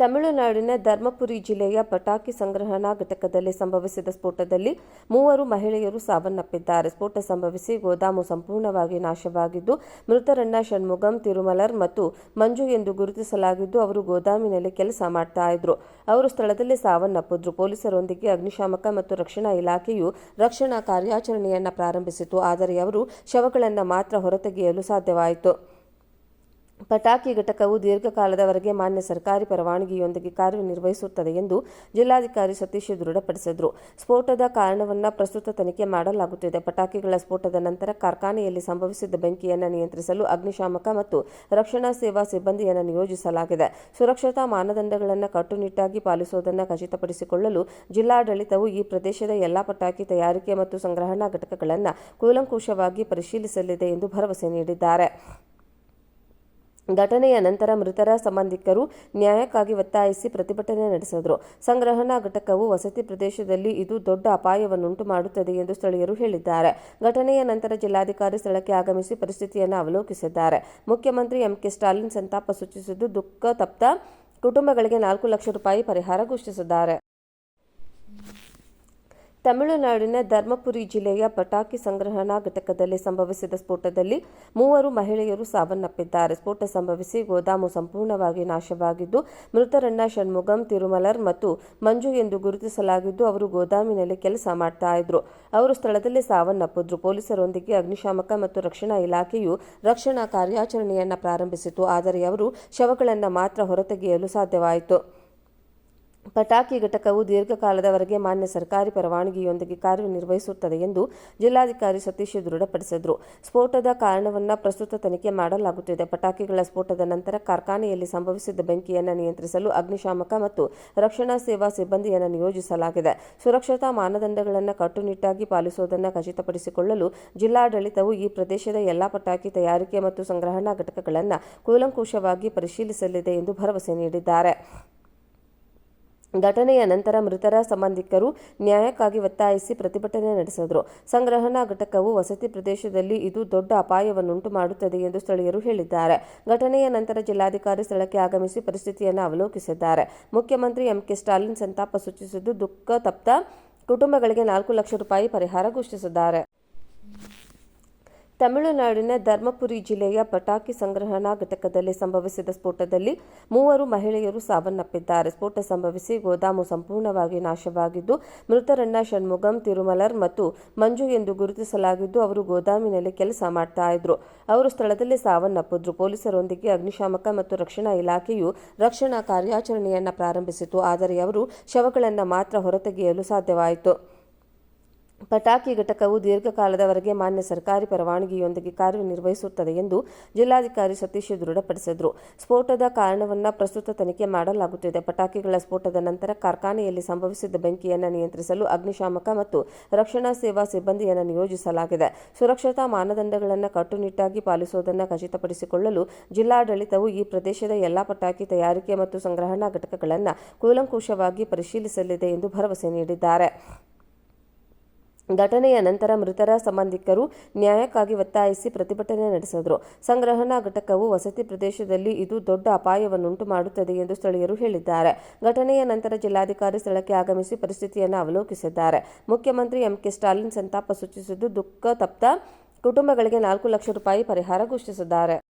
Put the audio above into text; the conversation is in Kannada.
ತಮಿಳುನಾಡಿನ ಧರ್ಮಪುರಿ ಜಿಲ್ಲೆಯ ಪಟಾಕಿ ಸಂಗ್ರಹಣಾ ಘಟಕದಲ್ಲಿ ಸಂಭವಿಸಿದ ಸ್ಫೋಟದಲ್ಲಿ ಮೂವರು ಮಹಿಳೆಯರು ಸಾವನ್ನಪ್ಪಿದ್ದಾರೆ. ಸ್ಫೋಟ ಸಂಭವಿಸಿ ಗೋದಾಮು ಸಂಪೂರ್ಣವಾಗಿ ನಾಶವಾಗಿದ್ದು, ಮೃತರನ್ನ ಷಣ್ಮುಗಂ ತಿರುಮಲರ್ ಮತ್ತು ಮಂಜು ಎಂದು ಗುರುತಿಸಲಾಗಿದ್ದು, ಅವರು ಗೋದಾಮಿನಲ್ಲಿ ಕೆಲಸ ಮಾಡ್ತಾ ಇದ್ರು. ಅವರು ಸ್ಥಳದಲ್ಲಿ ಸಾವನ್ನಪ್ಪಿದ್ರು. ಪೊಲೀಸರೊಂದಿಗೆ ಅಗ್ನಿಶಾಮಕ ಮತ್ತು ರಕ್ಷಣಾ ಇಲಾಖೆಯು ರಕ್ಷಣಾ ಕಾರ್ಯಾಚರಣೆಯನ್ನು ಪ್ರಾರಂಭಿಸಿತು ಆದರೆ ಅವರು ಶವಗಳನ್ನು ಮಾತ್ರ ಹೊರತೆಗೆಯಲು ಸಾಧ್ಯವಾಯಿತು. ಪಟಾಕಿ ಘಟಕವು ದೀರ್ಘಕಾಲದವರೆಗೆ ಮಾನ್ಯ ಸರ್ಕಾರಿ ಪರವಾನಗಿಯೊಂದಿಗೆ ಕಾರ್ಯನಿರ್ವಹಿಸುತ್ತದೆ ಎಂದು ಜಿಲ್ಲಾಧಿಕಾರಿ ಸತೀಶ್ ದೃಢಪಡಿಸಿದರು. ಸ್ಫೋಟದ ಕಾರಣವನ್ನು ಪ್ರಸ್ತುತ ತನಿಖೆ ಮಾಡಲಾಗುತ್ತಿದೆ. ಪಟಾಕಿಗಳ ಸ್ಫೋಟದ ನಂತರ ಕಾರ್ಖಾನೆಯಲ್ಲಿ ಸಂಭವಿಸಿದ ಬೆಂಕಿಯನ್ನು ನಿಯಂತ್ರಿಸಲು ಅಗ್ನಿಶಾಮಕ ಮತ್ತು ರಕ್ಷಣಾ ಸೇವಾ ಸಿಬ್ಬಂದಿಯನ್ನು ನಿಯೋಜಿಸಲಾಗಿದೆ. ಸುರಕ್ಷತಾ ಮಾನದಂಡಗಳನ್ನು ಕಟ್ಟುನಿಟ್ಟಾಗಿ ಪಾಲಿಸುವುದನ್ನು ಖಚಿತಪಡಿಸಿಕೊಳ್ಳಲು ಜಿಲ್ಲಾಡಳಿತವು ಈ ಪ್ರದೇಶದ ಎಲ್ಲಾ ಪಟಾಕಿ ತಯಾರಿಕೆ ಮತ್ತು ಸಂಗ್ರಹಣಾ ಘಟಕಗಳನ್ನು ಕೂಲಂಕುಷವಾಗಿ ಪರಿಶೀಲಿಸಲಿದೆ ಎಂದು ಭರವಸೆ ನೀಡಿದ್ದಾರೆ. ಘಟನೆಯ ನಂತರ ಮೃತರ ಸಂಬಂಧಿಕರು ನ್ಯಾಯಕ್ಕಾಗಿ ಒತ್ತಾಯಿಸಿ ಪ್ರತಿಭಟನೆ ನಡೆಸಿದರು. ಸಂಗ್ರಹಣಾ ಘಟಕವು ವಸತಿ ಪ್ರದೇಶದಲ್ಲಿ ಇದು ದೊಡ್ಡ ಅಪಾಯವನ್ನುಂಟು ಮಾಡುತ್ತದೆ ಎಂದು ಸ್ಥಳೀಯರು ಹೇಳಿದ್ದಾರೆ. ಘಟನೆಯ ನಂತರ ಜಿಲ್ಲಾಧಿಕಾರಿ ಸ್ಥಳಕ್ಕೆ ಆಗಮಿಸಿ ಪರಿಸ್ಥಿತಿಯನ್ನು ಅವಲೋಕಿಸಿದ್ದಾರೆ. ಮುಖ್ಯಮಂತ್ರಿ ಎಂಕೆ ಸ್ಟಾಲಿನ್ ಸಂತಾಪ ಸೂಚಿಸಿದ್ದು, ದುಃಖ ತಪ್ತ ಕುಟುಂಬಗಳಿಗೆ ನಾಲ್ಕು ಲಕ್ಷ ರೂಪಾಯಿ ಪರಿಹಾರ ಘೋಷಿಸಿದ್ದಾರೆ. ತಮಿಳುನಾಡಿನ ಧರ್ಮಪುರಿ ಜಿಲ್ಲೆಯ ಪಟಾಕಿ ಸಂಗ್ರಹಣಾ ಘಟಕದಲ್ಲಿ ಸಂಭವಿಸಿದ ಸ್ಫೋಟದಲ್ಲಿ ಮೂವರು ಮಹಿಳೆಯರು ಸಾವನ್ನಪ್ಪಿದ್ದಾರೆ. ಸ್ಫೋಟ ಸಂಭವಿಸಿ ಗೋದಾಮು ಸಂಪೂರ್ಣವಾಗಿ ನಾಶವಾಗಿದ್ದು, ಮೃತರನ್ನ ಷಣ್ಮುಗಂ ತಿರುಮಲರ್ ಮತ್ತು ಮಂಜು ಎಂದು ಗುರುತಿಸಲಾಗಿದ್ದು, ಅವರು ಗೋದಾಮಿನಲ್ಲಿ ಕೆಲಸ ಮಾಡ್ತಾ ಇದ್ರು. ಅವರು ಸ್ಥಳದಲ್ಲಿ ಸಾವನ್ನಪ್ಪಿದ್ರು. ಪೊಲೀಸರೊಂದಿಗೆ ಅಗ್ನಿಶಾಮಕ ಮತ್ತು ರಕ್ಷಣಾ ಇಲಾಖೆಯು ರಕ್ಷಣಾ ಕಾರ್ಯಾಚರಣೆಯನ್ನು ಪ್ರಾರಂಭಿಸಿತು ಆದರೆ ಅವರು ಶವಗಳನ್ನು ಮಾತ್ರ ಹೊರತೆಗೆಯಲು ಸಾಧ್ಯವಾಯಿತು. ಪಟಾಕಿ ಘಟಕವು ದೀರ್ಘಕಾಲದವರೆಗೆ ಮಾನ್ಯ ಸರ್ಕಾರಿ ಪರವಾನಗಿಯೊಂದಿಗೆ ಕಾರ್ಯನಿರ್ವಹಿಸುತ್ತದೆ ಎಂದು ಜಿಲ್ಲಾಧಿಕಾರಿ ಸತೀಶ್ ದೃಢಪಡಿಸಿದರು. ಸ್ಫೋಟದ ಕಾರಣವನ್ನು ಪ್ರಸ್ತುತ ತನಿಖೆ ಮಾಡಲಾಗುತ್ತಿದೆ. ಪಟಾಕಿಗಳ ಸ್ಫೋಟದ ನಂತರ ಕಾರ್ಖಾನೆಯಲ್ಲಿ ಸಂಭವಿಸಿದ ಬೆಂಕಿಯನ್ನು ನಿಯಂತ್ರಿಸಲು ಅಗ್ನಿಶಾಮಕ ಮತ್ತು ರಕ್ಷಣಾ ಸೇವಾ ಸಿಬ್ಬಂದಿಯನ್ನು ನಿಯೋಜಿಸಲಾಗಿದೆ. ಸುರಕ್ಷತಾ ಮಾನದಂಡಗಳನ್ನು ಕಟ್ಟುನಿಟ್ಟಾಗಿ ಪಾಲಿಸುವುದನ್ನು ಖಚಿತಪಡಿಸಿಕೊಳ್ಳಲು ಜಿಲ್ಲಾಡಳಿತವು ಈ ಪ್ರದೇಶದ ಎಲ್ಲಾ ಪಟಾಕಿ ತಯಾರಿಕೆ ಮತ್ತು ಸಂಗ್ರಹಣಾ ಘಟಕಗಳನ್ನು ಕೂಲಂಕುಷವಾಗಿ ಪರಿಶೀಲಿಸಲಿದೆ ಎಂದು ಭರವಸೆ ನೀಡಿದ್ದಾರೆ. ಘಟನೆಯ ನಂತರ ಮೃತರ ಸಂಬಂಧಿಕರು ನ್ಯಾಯಕ್ಕಾಗಿ ಒತ್ತಾಯಿಸಿ ಪ್ರತಿಭಟನೆ ನಡೆಸಿದರು. ಸಂಗ್ರಹಣಾ ಘಟಕವು ವಸತಿ ಪ್ರದೇಶದಲ್ಲಿ ಇದು ದೊಡ್ಡ ಅಪಾಯವನ್ನುಂಟು ಮಾಡುತ್ತದೆ ಎಂದು ಸ್ಥಳೀಯರು ಹೇಳಿದ್ದಾರೆ. ಘಟನೆಯ ನಂತರ ಜಿಲ್ಲಾಧಿಕಾರಿ ಸ್ಥಳಕ್ಕೆ ಆಗಮಿಸಿ ಪರಿಸ್ಥಿತಿಯನ್ನು ಅವಲೋಕಿಸಿದ್ದಾರೆ. ಮುಖ್ಯಮಂತ್ರಿ ಎಂಕೆ ಸ್ಟಾಲಿನ್ ಸಂತಾಪ ಸೂಚಿಸಿದ್ದು, ದುಃಖ ತಪ್ತ ಕುಟುಂಬಗಳಿಗೆ ನಾಲ್ಕು ಲಕ್ಷ ರೂಪಾಯಿ ಪರಿಹಾರ ಘೋಷಿಸಿದ್ದಾರೆ. ತಮಿಳುನಾಡಿನ ಧರ್ಮಪುರಿ ಜಿಲ್ಲೆಯ ಪಟಾಕಿ ಸಂಗ್ರಹಣಾ ಘಟಕದಲ್ಲಿ ಸಂಭವಿಸಿದ ಸ್ಫೋಟದಲ್ಲಿ ಮೂವರು ಮಹಿಳೆಯರು ಸಾವನ್ನಪ್ಪಿದ್ದಾರೆ. ಸ್ಫೋಟ ಸಂಭವಿಸಿ ಗೋದಾಮು ಸಂಪೂರ್ಣವಾಗಿ ನಾಶವಾಗಿದ್ದು, ಮೃತರನ್ನ ಷಣ್ಮುಗಂ ತಿರುಮಲರ್ ಮತ್ತು ಮಂಜು ಎಂದು ಗುರುತಿಸಲಾಗಿದ್ದು, ಅವರು ಗೋದಾಮಿನಲ್ಲಿ ಕೆಲಸ ಮಾಡ್ತಾ ಇದ್ರು. ಅವರು ಸ್ಥಳದಲ್ಲಿ ಸಾವನ್ನಪ್ಪಿದ್ರು. ಪೊಲೀಸರೊಂದಿಗೆ ಅಗ್ನಿಶಾಮಕ ಮತ್ತು ರಕ್ಷಣಾ ಇಲಾಖೆಯು ರಕ್ಷಣಾ ಕಾರ್ಯಾಚರಣೆಯನ್ನು ಪ್ರಾರಂಭಿಸಿತು ಆದರೆ ಅವರು ಶವಗಳನ್ನು ಮಾತ್ರ ಹೊರತೆಗೆಯಲು ಸಾಧ್ಯವಾಯಿತು. ಪಟಾಕಿ ಘಟಕವು ದೀರ್ಘಕಾಲದವರೆಗೆ ಮಾನ್ಯ ಸರ್ಕಾರಿ ಪರವಾನಗಿಯೊಂದಿಗೆ ಕಾರ್ಯನಿರ್ವಹಿಸುತ್ತದೆ ಎಂದು ಜಿಲ್ಲಾಧಿಕಾರಿ ಸತೀಶ್ ದೃಢಪಡಿಸಿದರು. ಸ್ಫೋಟದ ಕಾರಣವನ್ನು ಪ್ರಸ್ತುತ ತನಿಖೆ ಮಾಡಲಾಗುತ್ತಿದೆ. ಪಟಾಕಿಗಳ ಸ್ಫೋಟದ ನಂತರ ಕಾರ್ಖಾನೆಯಲ್ಲಿ ಸಂಭವಿಸಿದ ಬೆಂಕಿಯನ್ನು ನಿಯಂತ್ರಿಸಲು ಅಗ್ನಿಶಾಮಕ ಮತ್ತು ರಕ್ಷಣಾ ಸೇವಾ ಸಿಬ್ಬಂದಿಯನ್ನು ನಿಯೋಜಿಸಲಾಗಿದೆ. ಸುರಕ್ಷತಾ ಮಾನದಂಡಗಳನ್ನು ಕಟ್ಟುನಿಟ್ಟಾಗಿ ಪಾಲಿಸುವುದನ್ನು ಖಚಿತಪಡಿಸಿಕೊಳ್ಳಲು ಜಿಲ್ಲಾಡಳಿತವು ಈ ಪ್ರದೇಶದ ಎಲ್ಲಾ ಪಟಾಕಿ ತಯಾರಿಕೆ ಮತ್ತು ಸಂಗ್ರಹಣಾ ಘಟಕಗಳನ್ನು ಕೂಲಂಕುಷವಾಗಿ ಪರಿಶೀಲಿಸಲಿದೆ ಎಂದು ಭರವಸೆ ನೀಡಿದ್ದಾರೆ. ಘಟನೆಯ ನಂತರ ಮೃತರ ಸಂಬಂಧಿಕರು ನ್ಯಾಯಕ್ಕಾಗಿ ಒತ್ತಾಯಿಸಿ ಪ್ರತಿಭಟನೆ ನಡೆಸಿದರು. ಸಂಗ್ರಹಣಾ ಘಟಕವು ವಸತಿ ಪ್ರದೇಶದಲ್ಲಿ ಇದು ದೊಡ್ಡ ಅಪಾಯವನ್ನುಂಟು ಮಾಡುತ್ತದೆ ಎಂದು ಸ್ಥಳೀಯರು ಹೇಳಿದ್ದಾರೆ. ಘಟನೆಯ ನಂತರ ಜಿಲ್ಲಾಧಿಕಾರಿ ಸ್ಥಳಕ್ಕೆ ಆಗಮಿಸಿ ಪರಿಸ್ಥಿತಿಯನ್ನು ಅವಲೋಕಿಸಿದ್ದಾರೆ. ಮುಖ್ಯಮಂತ್ರಿ ಎಂಕೆ ಸ್ಟಾಲಿನ್ ಸಂತಾಪ ಸೂಚಿಸಿದ್ದು, ದುಃಖ ತಪ್ತ ಕುಟುಂಬಗಳಿಗೆ ನಾಲ್ಕು ಲಕ್ಷ ರೂಪಾಯಿ ಪರಿಹಾರ ಘೋಷಿಸಿದ್ದಾರೆ.